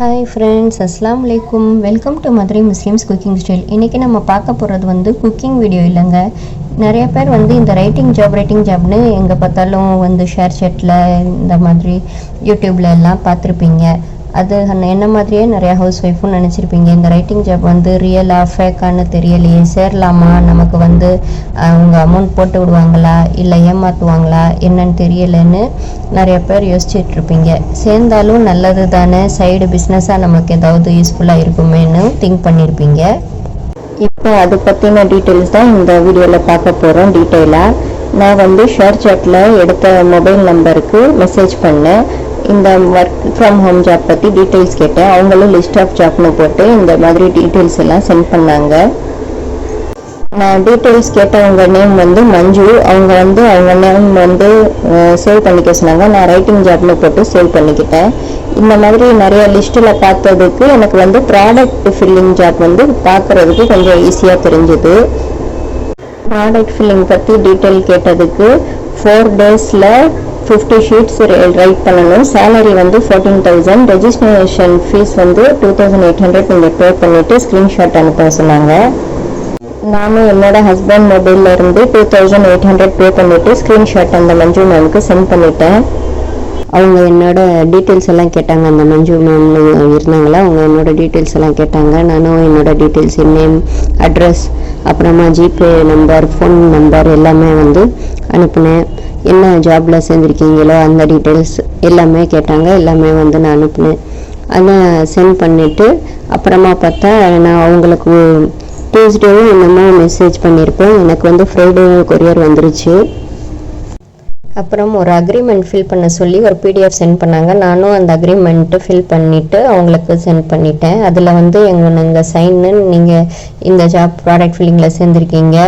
Hi friends அஸ்லாம் வலைக்கும் welcome to Madurai Muslims cooking style இன்றைக்கி நம்ம பார்க்க போகிறது வந்து குக்கிங் வீடியோ இல்லைங்க. நிறைய பேர் வந்து இந்த ரைட்டிங் ஜாப் ரைட்டிங் ஜாப்னு எங்கே பார்த்தாலும் வந்து ஷேர் சேட்டில் இந்த மாதிரி யூடியூப்ல எல்லாம் பார்த்துருப்பீங்க. அது அன்ன- என்ன மாதிரியே நிறையா ஹவுஸ் ஒய்ஃபும் நினச்சிருப்பீங்க. இந்த ரைட்டிங் ஜாப் வந்து ரியலா ஃபேக்கான்னு தெரியலையே. சேரலாமா? நமக்கு வந்து அவங்க அமௌண்ட் போட்டு விடுவாங்களா? இல்லை ஏமாற்றுவாங்களா என்னன்னு தெரியலைன்னு நிறைய பேர் யோசிச்சுட்டு இருப்பீங்க. சேர்ந்தாலும் நல்லது தானே? சைடு பிஸ்னஸாக நமக்கு ஏதாவது யூஸ்ஃபுல்லாக இருக்குமேன்னு திங்க் பண்ணியிருப்பீங்க இப்போ அது பற்றின டீட்டெயில்ஸ் தான் இந்த வீடியோவில் பார்க்க போகிறோம் டீட்டெயிலாக நான் வந்து ஷேர் சாட்டில் எடுத்த மொபைல் நம்பருக்கு மெசேஜ் பண்ணேன். இந்த ஒர்க் ஃப்ரம் ஹோம் ஜாப் பற்றி டீட்டெயில்ஸ் கேட்டேன். அவங்களும் லிஸ்ட் ஆஃப் ஜாப்னு போட்டு இந்த மாதிரி டீட்டெயில்ஸ் எல்லாம் சென்ட் பண்ணாங்க. நான் டீட்டெயில்ஸ் கேட்டவங்க நேம் வந்து மஞ்சு. அவங்க வந்து அவங்க நேம் வந்து சேவ் பண்ணிக்க சொன்னாங்க. நான் ரைட்டிங் ஜாப்னு போட்டு சேவ் பண்ணிக்கிட்டேன். இந்த மாதிரி நிறைய லிஸ்ட்டில் பார்த்ததுக்கு எனக்கு வந்து ப்ராடக்ட் ஃபில்லிங் ஜாப் வந்து பார்க்குறதுக்கு கொஞ்சம் ஈஸியாக தெரிஞ்சுது. ப்ராடக்ட் ஃபில்லிங் பற்றி டீட்டெயில் கேட்டதுக்கு ஃபோர் டேஸில் ஃபிஃப்டி ஷீட்ஸ் ரைட் பண்ணணும். சேலரி வந்து ஃபோர்டீன் தௌசண்ட் ரெஜிஸ்ட்ரேஷன் ஃபீஸ் வந்து டூ தௌசண்ட் எயிட் ஹண்ட்ரட் நீங்கள் பே பண்ணிவிட்டு ஸ்க்ரீன்ஷாட் அனுப்ப சொன்னாங்க. நானும் என்னோட ஹஸ்பண்ட் மொபைல்ல இருந்து two thousand eight hundred pay பண்ணிவிட்டு ஸ்க்ரீன்ஷாட் அந்த மஞ்சு மேமுக்கு சென்ட் பண்ணிட்டேன். அவங்க என்னோட டீட்டெயில்ஸ் எல்லாம் கேட்டாங்க. அந்த மஞ்சு மேம் இருந்தாங்களா? அவங்க என்னோட டீட்டெயில்ஸ் எல்லாம் கேட்டாங்க. நானும் என்னோட டீட்டெயில்ஸ் நேம் அட்ரஸ் அப்புறமா ஜிபே நம்பர் ஃபோன் நம்பர் எல்லாமே வந்து அனுப்புனேன். என்ன ஜாப்ல சேர்ந்துருக்கீங்களோ அந்த டீட்டெயில்ஸ் எல்லாமே கேட்டாங்க எல்லாமே வந்து நான் அனுப்பினேன். அதை சென்ட் பண்ணிவிட்டு அப்புறமா பார்த்தா நான் அவங்களுக்கு டியூஸ்டேவும் என்னமோ மெசேஜ் பண்ணியிருப்பேன். எனக்கு வந்து ஃப்ரைடே கொரியர் வந்துருச்சு. அப்புறம் ஒரு அக்ரிமெண்ட் ஃபில் பண்ண சொல்லி ஒரு பிடிஎஃப் சென்ட் பண்ணாங்க. நானும் அந்த அக்ரிமெண்ட்டு ஃபில் பண்ணிவிட்டு அவங்களுக்கு சென்ட் பண்ணிட்டேன். அதில் வந்து எங்கள் நாங்கள் சைன்னு நீங்கள் இந்த ஜாப் ப்ராடக்ட் ஃபில்லிங்கில் சேர்ந்துருக்கீங்க.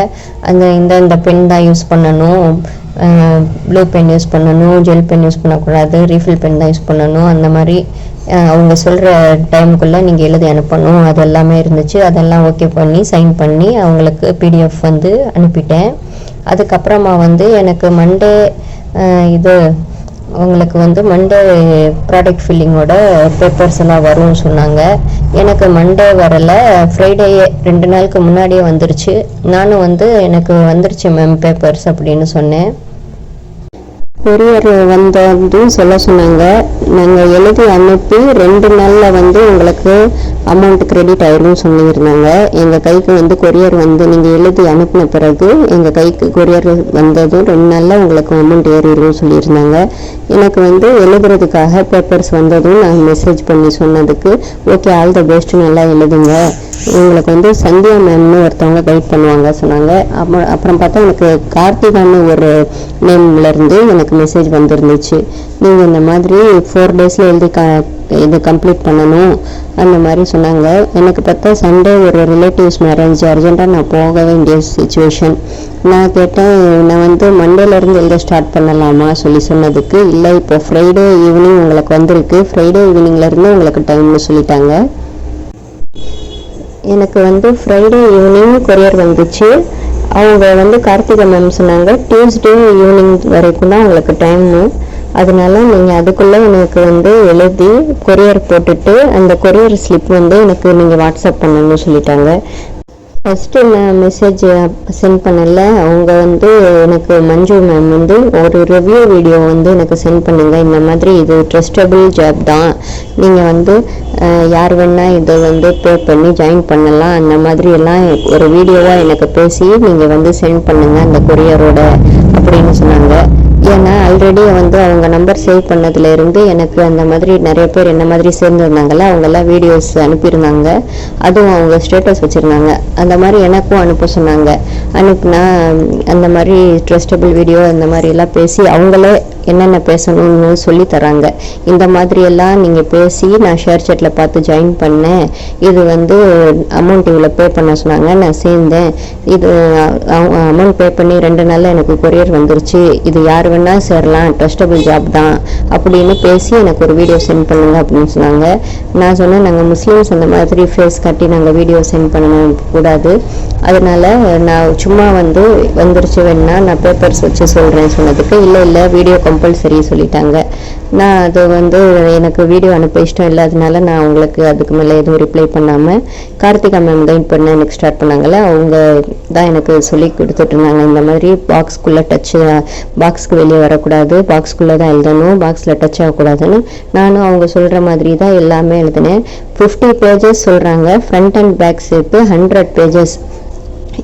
அந்த இந்த இந்த பென் தான் யூஸ் பண்ணணும். ப்ளூ பென் யூஸ் பண்ணணும் ஜெல் பென் யூஸ் பண்ணக்கூடாது ரீஃபில் பென் தான் யூஸ் பண்ணணும். அந்த மாதிரி அவங்க சொல்கிற டைமுக்குள்ளே நீங்கள் எழுதி அனுப்பணும். அது எல்லாமே இருந்துச்சு. அதெல்லாம் ஓகே பண்ணி சைன் பண்ணி அவங்களுக்கு பிடிஎஃப் வந்து அனுப்பிட்டேன். அதுக்கப்புறமா வந்து எனக்கு மண்டே இது உங்களுக்கு வந்து மண்டே ப்ராடக்ட் ஃபில்லிங்கோட பேப்பர்ஸ் எல்லாம் வரும்னு சொன்னாங்க. எனக்கு மண்டே வரல. ஃப்ரைடே ரெண்டு நாளுக்கு முன்னாடியே வந்துருச்சு. நானும் வந்து எனக்கு வந்துருச்சு மேம் பேப்பர்ஸ் அப்படின்னு சொன்னேன். கொரியர் வந்ததும் சொல்ல சொன்னாங்க. நாங்கள் எழுதி அனுப்பி ரெண்டு நாளில் வந்து உங்களுக்கு அமௌண்ட் கிரெடிட் ஆயிரும் சொல்லியிருந்தாங்க. எங்கள் கைக்கு வந்து கொரியர் வந்து நீங்கள் எழுதி அனுப்பின பிறகு எங்கள் கைக்கு கொரியர் வந்ததும் ரெண்டு நாளில் உங்களுக்கு அமௌண்ட் ஏறிடும் சொல்லியிருந்தாங்க. எனக்கு வந்து எழுதுறதுக்காக பேப்பர்ஸ் வந்ததும் நான் மெசேஜ் பண்ணி சொன்னதுக்கு ஓகே ஆல் த பெஸ்ட் நல்லா எழுதுங்க. உங்களுக்கு வந்து சந்தியா மேம்னு ஒருத்தவங்க கைட் பண்ணுவாங்க சொன்னாங்க. அப்புறம் அப்புறம் பார்த்தா எனக்கு கார்த்திகான்னு ஒரு நேம்லேருந்து எனக்கு மெசேஜ் வந்துருந்துச்சு. நீங்கள் இந்த மாதிரி ஃபோர் டேஸில் எழுதி கா இது கம்ப்ளீட் பண்ணணும் அந்த மாதிரி சொன்னாங்க. எனக்கு பார்த்தா சண்டே ஒரு ரிலேட்டிவ்ஸ் மேரேஜ் அர்ஜென்ட்டாக நான் போக வேண்டிய சுச்சுவேஷன் நான் கேட்டேன் நான் வந்து மண்டேலேருந்து எழுத ஸ்டார்ட் பண்ணலாமா? சொல்லி சொன்னதுக்கு இல்லை இப்போ ஃப்ரைடே ஈவினிங் உங்களுக்கு வந்திருக்கு. ஃப்ரைடே ஈவினிங்லேருந்து உங்களுக்கு டைம்னு சொல்லிட்டாங்க. எனக்கு வந்து ஃப்ரைடே ஈவினிங் கொரியர் வந்துச்சு. அவங்க வந்து கார்த்திகை மேம் சொன்னாங்க டியூஸ்டே ஈவினிங் வரைக்கும் தான் உங்களுக்கு டைமு அதனால நீங்கள் அதுக்குள்ளே எனக்கு வந்து எழுதி கொரியர் போட்டுட்டு அந்த கொரியர் ஸ்லிப் வந்து எனக்கு நீங்கள் வாட்ஸ்அப் பண்ணணும்னு சொல்லிட்டாங்க. ஃபஸ்ட்டு நான் மெசேஜ் சென்ட் பண்ணல. அவங்க வந்து எனக்கு மஞ்சு மேம் வந்து ஒரு ரிவ்யூ வீடியோ வந்து எனக்கு சென்ட் பண்ணுங்க. இந்த மாதிரி இது ட்ரஸ்டபிள் ஜாப் தான். நீங்கள் வந்து யார் வேணால் இதை வந்து பே பண்ணி ஜாயின் பண்ணலாம். அந்த மாதிரி எல்லாம் ஒரு வீடியோவாக எனக்கு பேசி நீங்கள் வந்து சென்ட் பண்ணுங்கள் அந்த கொரியரோட அப்படின்னு சொன்னாங்க. ஏன்னா ஆல்ரெடி வந்து அவங்க நம்பர் சேவ் பண்ணதுலேருந்து எனக்கு அந்த மாதிரி நிறைய பேர் என்ன மாதிரி சேர்ந்துருந்தாங்கல்ல அவங்கெல்லாம் வீடியோஸ் அனுப்பியிருந்தாங்க. அதுவும் அவங்க ஸ்டேட்டஸ் வச்சுருந்தாங்க. அந்த மாதிரி எனக்கும் அனுப்ப சொன்னாங்க. அனுப்புனா அந்த மாதிரி ட்ரஸ்டபிள் வீடியோ அந்த மாதிரி எல்லாம் பேசி அவங்களே என்னென்ன பேசணும்னு சொல்லி தராங்க. இந்த மாதிரியெல்லாம் நீங்கள் பேசி நான் ஷேர் சேட்டில் பார்த்து ஜாயின் பண்ணேன். இது வந்து அமௌண்ட் இவ்வளோ பே பண்ண சொன்னாங்க. நான் சேர்ந்தேன். இது அமௌண்ட் பே பண்ணி ரெண்டு நாளில் எனக்கு கொரியர் வந்துருச்சு. இது யார் வேணால் சேரலாம். ட்ரஸ்டபிள் ஜாப் தான். அப்படின்னு பேசி எனக்கு ஒரு வீடியோ சென்ட் பண்ணுங்க அப்படின்னு சொன்னாங்க. நான் சொன்னேன் நாங்கள் முஸ்லீம்ஸ் அந்த மாதிரி ஃபேஸ் கட்டி நாங்கள் வீடியோ சென்ட் பண்ணணும் கூடாது. அதனால் நான் சும்மா வந்து வந்துருச்சு வேணா நான் பேப்பர்ஸ் வச்சு சொல்கிறேன் சொன்னதுக்கு இல்லை இல்லை வீடியோ கம்பல்சரி சொல்லிட்டாங்க. நான் அது வந்து எனக்கு வீடியோ அனுப்ப இஷ்டம் இல்லாதனால நான் உங்களுக்கு அதுக்கு மேலே எதுவும் ரிப்ளை பண்ணாமல் கார்த்திகா மேம் தான் இப்போ எனக்கு ஸ்டார்ட் பண்ணாங்கல்ல அவங்க தான் எனக்கு சொல்லி கொடுத்துட்ருந்தாங்க இந்த மாதிரி பாக்ஸ்க்குள்ளே டச்சு பாக்ஸ்க்கு வெளியே வரக்கூடாது பாக்ஸ்க்குள்ளே தான் எழுதணும் பாக்ஸில் டச் ஆகக்கூடாதுன்னு நானும் அவங்க சொல்கிற மாதிரி தான் எல்லாமே எழுதினேன். ஃபிஃப்டி பேஜஸ் சொல்கிறாங்க ஃப்ரண்ட் அண்ட் பேக் சேர்த்து ஹண்ட்ரட் பேஜஸ்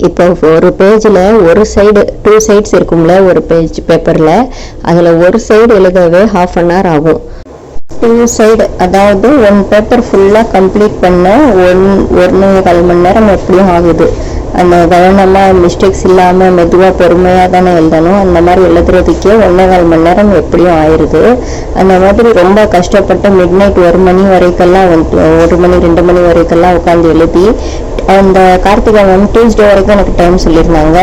இப்போ ஒரு பேஜில் ஒரு சைடு டூ சைட்ஸ் இருக்கும்ல ஒரு பேஜ் பேப்பரில் அதில் ஒரு சைடு எழுதவே ஹாஃப் அன் ஹவர் ஆகும். டூ சைடு அதாவது ஒன் பேப்பர் ஃபுல்லாக கம்ப்ளீட் பண்ண ஒன் ஒன்று கால் மணி நேரம் எப்படியும் ஆகுது. அந்த கவனமாக மிஸ்டேக்ஸ் இல்லாமல் மெதுவாக பொறுமையாக தானே எழுதணும். அந்த மாதிரி எழுதுறதுக்கே ஒன்றே கால் மணி நேரம் எப்படியும் ஆயிடுது அந்த மாதிரி ரொம்ப கஷ்டப்பட்டு மிட் நைட் ஒரு மணி வரைக்கெல்லாம் வந்து ஒரு மணி ரெண்டு மணி வரைக்கெல்லாம் உட்காந்து எழுதி அந்த கார்த்திகை மேம் டியூஸ்டே வரைக்கும் எனக்கு டைம் சொல்லியிருந்தாங்க.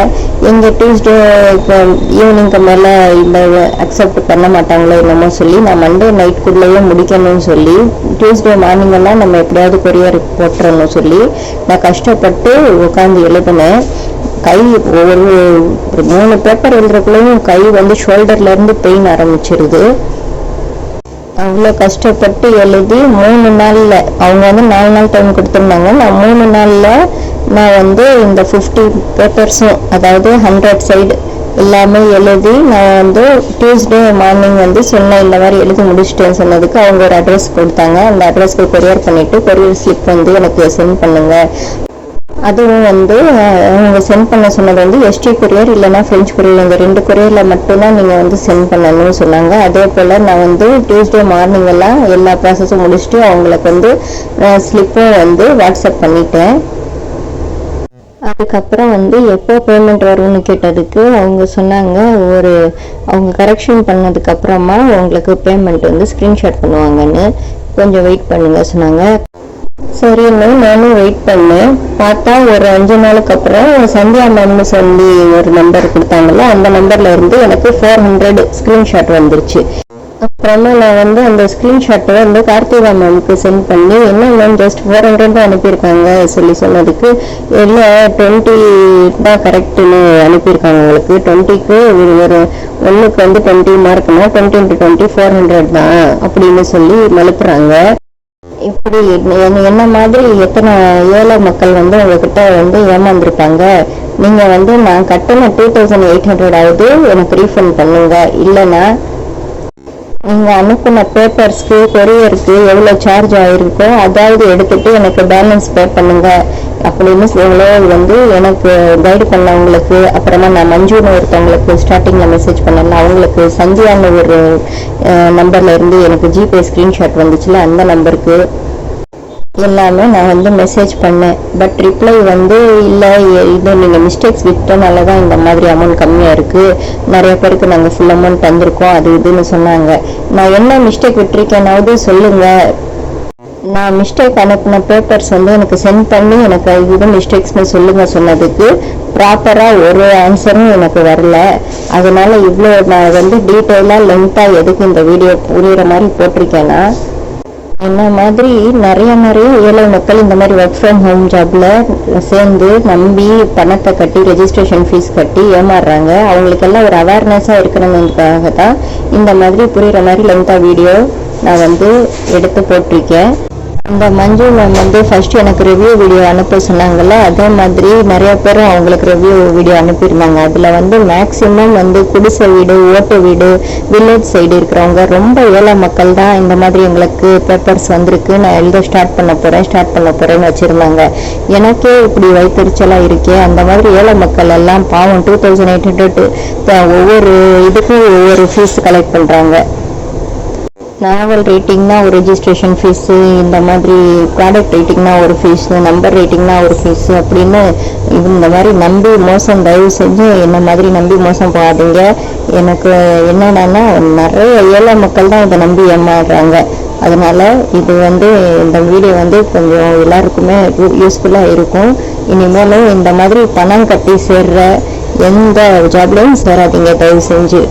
எங்கள் டியூஸ்டே இப்போ ஈவினிங்க்கு மேலே இல்லை அக்செப்ட் பண்ண மாட்டாங்களோ என்னமோ சொல்லி நான் மண்டே நைட்குள்ளேயே முடிக்கணும்னு சொல்லி டியூஸ்டே மார்னிங்கெல்லாம் நம்ம எப்படியாவது கொரியர் போட்டுறணும் சொல்லி நான் கஷ்டப்பட்டு உட்காந்து எழுதினேன். கை ஒரு மூணு பேப்பர் எழுதுறக்குள்ளேயும் கை வந்து ஷோல்டர்லேருந்து பெயின் ஆரம்பிச்சிருது. அவ்வளோ கஷ்டப்பட்டு எழுதி மூணு நாளில் அவங்க வந்து நாலு நாள் டைம் கொடுத்துருந்தாங்க. நான் மூணு நாளில் நான் வந்து இந்த ஃபிஃப்டி பேப்பர்ஸும் அதாவது ஹண்ட்ரட் சைடு எல்லாமே எழுதி நான் வந்து டியூஸ்டே மார்னிங் வந்து சொன்னேன் இந்த மாதிரி எழுதி முடிச்சிட்டேன்னு சொன்னதுக்கு அவங்க ஒரு அட்ரஸ் கொடுத்தாங்க. அந்த அட்ரஸ்க்கு கொரியர் பண்ணிவிட்டு கொரியர் ஸ்லிப் வந்து எனக்கு சென்ட் பண்ணுங்கள் அதுவும் வந்து அவங்க சென்ட் பண்ண சொன்னது வந்து எஸ்டி கொரியர் இல்லைன்னா ஃப்ரெஞ்ச் கொரியர் இந்த ரெண்டு கொரியரில் மட்டும்தான் நீங்கள் வந்து சென்ட் பண்ணணும்னு சொன்னாங்க. அதே போல் நான் வந்து டியூஸ்டே மார்னிங் எல்லாம் எல்லா ப்ராசஸும் முடிச்சுட்டு அவங்களுக்கு வந்து ஸ்லிப்பும் வந்து வாட்ஸ்அப் பண்ணிட்டேன். அதுக்கப்புறம் வந்து எப்போ பேமெண்ட் வரும்னு கேட்டதுக்கு அவங்க சொன்னாங்க ஒரு அவங்க கரெக்ஷன் பண்ணதுக்கப்புறமா உங்களுக்கு பேமெண்ட் வந்து ஸ்க்ரீன்ஷாட் பண்ணுவாங்கன்னு கொஞ்சம் வெயிட் பண்ணுங்க சொன்னாங்க. சரின்னு நானும் வெயிட் பண்ணேன். பார்த்தா ஒரு அஞ்சு நாளுக்கு அப்புறம் சந்தியா மேம்னு சொல்லி ஒரு நம்பர் கொடுத்தாங்கல்ல அந்த நம்பர்ல இருந்து எனக்கு ஃபோர் ஹண்ட்ரட் ஸ்க்ரீன்ஷாட் வந்துருச்சு. அப்புறமா நான் வந்து அந்த ஸ்க்ரீன்ஷாட்டை வந்து கார்த்திகா மேம்க்கு சென்ட் பண்ணி என்ன மேம் ஜஸ்ட் ஃபோர் ஹண்ட்ரட் தான் அனுப்பியிருக்காங்க சொல்லி சொன்னதுக்கு இல்லை டுவெண்ட்டி தான் கரெக்டுன்னு அனுப்பியிருக்காங்க உங்களுக்கு. டுவெண்ட்டிக்கு ஒரு ஒன்றுக்கு வந்து twenty மார்க்னா twenty into twenty four hundred தான் அப்படின்னு சொல்லி மலுப்புறாங்க. இப்படி என்ன- என்ன- மாதிரி எத்தனை ஏழை மக்கள் வந்து உங்ககிட்ட வந்து ஏமாந்துருப்பாங்க? நீங்க வந்து நான் கட்டின டூ தௌசண்ட் எயிட் ஹண்ட்ரட் ஆகுது எனக்கு ரீஃபண்ட் பண்ணுங்க. இல்லைன்னா நீங்கள் அனுப்பின பேப்பர்ஸ்க்கு கொரியருக்கு எவ்வளோ சார்ஜ் ஆகிருக்கோ அதாவது எடுத்துகிட்டு எனக்கு பேலன்ஸ் பே பண்ணுங்க. அப்படின்னு எவ்வளோ வந்து எனக்கு கைடு பண்ணவங்களுக்கு அப்புறமா நான் மஞ்சுன்னு ஒருத்தவங்களுக்கு ஸ்டார்டிங்கில் மெசேஜ் பண்ணல அவங்களுக்கு சந்தியான்னு ஒரு நம்பர்லேருந்து எனக்கு ஜிபே ஸ்க்ரீன்ஷாட் வந்துச்சுல அந்த நம்பருக்கு எல்லாமே நான் வந்து மெசேஜ் பண்ணேன். பட் ரிப்ளை வந்து இல்லை இது நீங்கள் மிஸ்டேக்ஸ் விட்டனால தான் இந்த மாதிரி அமௌண்ட் கம்மியாக இருக்குது நிறைய பேருக்கு நாங்கள் ஃபுல் அமௌண்ட் தந்திருக்கோம் அது இதுன்னு சொன்னாங்க. நான் என்ன மிஸ்டேக் விட்டுருக்கேனாவது சொல்லுங்கள் நான் மிஸ்டேக் அனுப்பின பேப்பர்ஸ் வந்து எனக்கு சென்ட் பண்ணி எனக்கு இது மிஸ்டேக்ஸ்னு சொல்லுங்கள் சொன்னதுக்கு ப்ராப்பராக ஒரு ஆன்சரும் எனக்கு வரல. அதனால இவ்வளோ நான் வந்து டீட்டெயிலாக லென்த்தாக எதுக்கு இந்த வீடியோ புரிகிற மாதிரி போட்டிருக்கேன்னா என்ன மாதிரி நிறைய நிறைய ஏழை மக்கள் இந்த மாதிரி ஒர்க் ஃப்ரம் ஹோம் ஜாப்ல சேர்ந்து நம்பி பணத்தை கட்டி ரெஜிஸ்ட்ரேஷன் ஃபீஸ் கட்டி ஏமாறுறாங்க. அவங்களுக்கெல்லாம் ஒரு அவேர்னஸாக இருக்கணுங்கிறதுக்காக தான் இந்த மாதிரி புரியுற மாதிரி லென்த்தாக வீடியோ நான் வந்து எடுத்து போட்டிருக்கேன். இந்த மஞ்சு மேம் வந்து ஃபர்ஸ்ட் எனக்கு ரிவ்யூ வீடியோ அனுப்ப சொன்னாங்கல்ல அதே மாதிரி நிறைய பேரும் அவங்களுக்கு ரிவ்யூ வீடியோ அனுப்பியிருந்தாங்க. அதில் வந்து மேக்ஸிமம் வந்து குடிசை வீடு ஓட்டு வீடு வில்லேஜ் சைடு இருக்கிறவங்க ரொம்ப ஏழை மக்கள் தான் இந்த மாதிரி எங்களுக்கு பேப்பர்ஸ் வந்திருக்கு. நான் எழுத ஸ்டார்ட் பண்ண போகிறேன் ஸ்டார்ட் பண்ண போகிறேன்னு வச்சுருந்தாங்க. எனக்கே இப்படி வைத்தறிச்சலாக இருக்கே. அந்த மாதிரி ஏழை மக்கள் எல்லாம் பாவம் டூ தௌசண்ட் எயிட் ஹண்ட்ரட் ஒவ்வொரு இதுக்கும் ஒவ்வொரு ஃபீஸ் கலெக்ட் பண்ணுறாங்க நாவல் ரேட்டிங்னா ஒரு ரெஜிஸ்ட்ரேஷன் ஃபீஸு இந்த மாதிரி ப்ராடக்ட் ரேட்டிங்னா ஒரு ஃபீஸு நம்பர் ரேட்டிங்னா ஒரு ஃபீஸு அப்படின்னு இந்த மாதிரி நம்பி மோசம் தயவு செஞ்சு என்ன மாதிரி நம்பி மோசம் போகாதீங்க. எனக்கு என்னென்னா நிறைய ஏழை மக்கள் தான் இதை நம்பி ஏமாறுறாங்க. அதனால் இது வந்து இந்த வீடியோ வந்து கொஞ்சம் எல்லாருக்குமே யூஸ்ஃபுல்லாக இருக்கும். இனிமேலும் இந்த மாதிரி பணம் கட்டி சேர்ற எந்த ஜாப்லையும் சேராதீங்க தயவு செஞ்சு.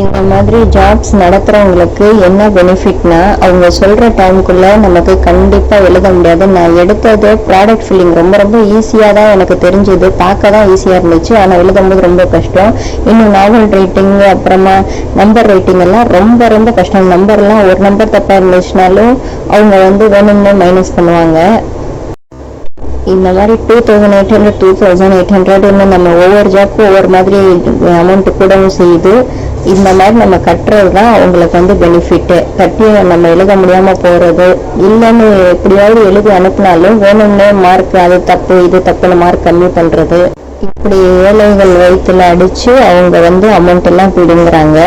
இந்த மாதிரி ஜாப்ஸ் நடத்துகிறவங்களுக்கு என்ன பெனிஃபிட்னா அவங்க சொல்கிற டைமுக்குள்ளே நமக்கு கண்டிப்பாக எழுத முடியாது. நான் எடுத்தது ப்ராடக்ட் ஃபில்லிங் ரொம்ப ரொம்ப ஈஸியாக தான் எனக்கு தெரிஞ்சுது. பார்க்க தான் ஈஸியாக இருந்துச்சு. ஆனால் எழுதும்போது ரொம்ப கஷ்டம். இன்னும் நாவல் ரைட்டிங் அப்புறமா நம்பர் ரைட்டிங் எல்லாம் ரொம்ப ரொம்ப கஷ்டம். நம்பர்லாம் ஒரு நம்பர் தப்பாக இருந்துச்சுனாலும் அவங்க வந்து வேணும்னே மைனஸ் பண்ணுவாங்க. இந்த மாதிரி two thousand eight hundred two thousand eight ஹண்ட்ரட்னு நம்ம ஒவ்வொரு ஜாப்க்கும் ஒவ்வொரு மாதிரி அமௌண்ட் கூடவும் செய்யுது இந்த மாதிரி நம்ம கட்டுறது தான் அவங்களுக்கு வந்து பெனிஃபிட்டு கட்டி நம்ம எழுத முடியாமல் போகிறது இல்லைன்னு எப்படியாவது எழுதி அனுப்புனாலும் வேணும்னே மார்க் அது தப்பு இது தப்புன்னு மார்க் கம்மி பண்ணுறது இப்படி ஏழைகள் வயிற்றுல அடித்து அவங்க வந்து அமௌண்ட் எல்லாம் பிடுங்குறாங்க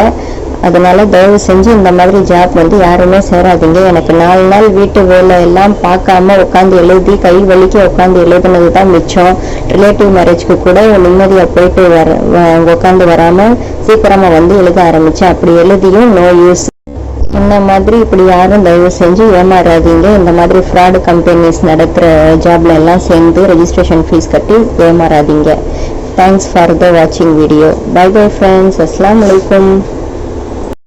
அதனால தயவு செஞ்சு இந்த மாதிரி ஜாப் வந்து யாருமே சேராதீங்க. எனக்கு நாலு நாள் வீட்டு வேலை எல்லாம் பார்க்காம உட்காந்து எழுதி கை வலிக்க உட்காந்து எழுதுனது தான் மிச்சம் ரிலேட்டிவ் மேரேஜ்க்கு கூட நிம்மதியாக போயிட்டு வர உட்காந்து வராமல் சீக்கிரமாக வந்து எழுத ஆரம்பித்தேன் அப்படி எழுதியும் நோ யூஸ் இந்த மாதிரி இப்படி யாரும் தயவு செஞ்சு ஏமாறாதீங்க. இந்த மாதிரி ஃப்ராடு கம்பெனிஸ் நடத்துகிற ஜாப்ல எல்லாம் சேர்ந்து ரெஜிஸ்ட்ரேஷன் ஃபீஸ் கட்டி ஏமாறாதீங்க. தேங்க்ஸ் ஃபார் த வாட்சிங் வீடியோ பை பை ஃப்ரெண்ட்ஸ் அஸ்லாம் வலைக்கம்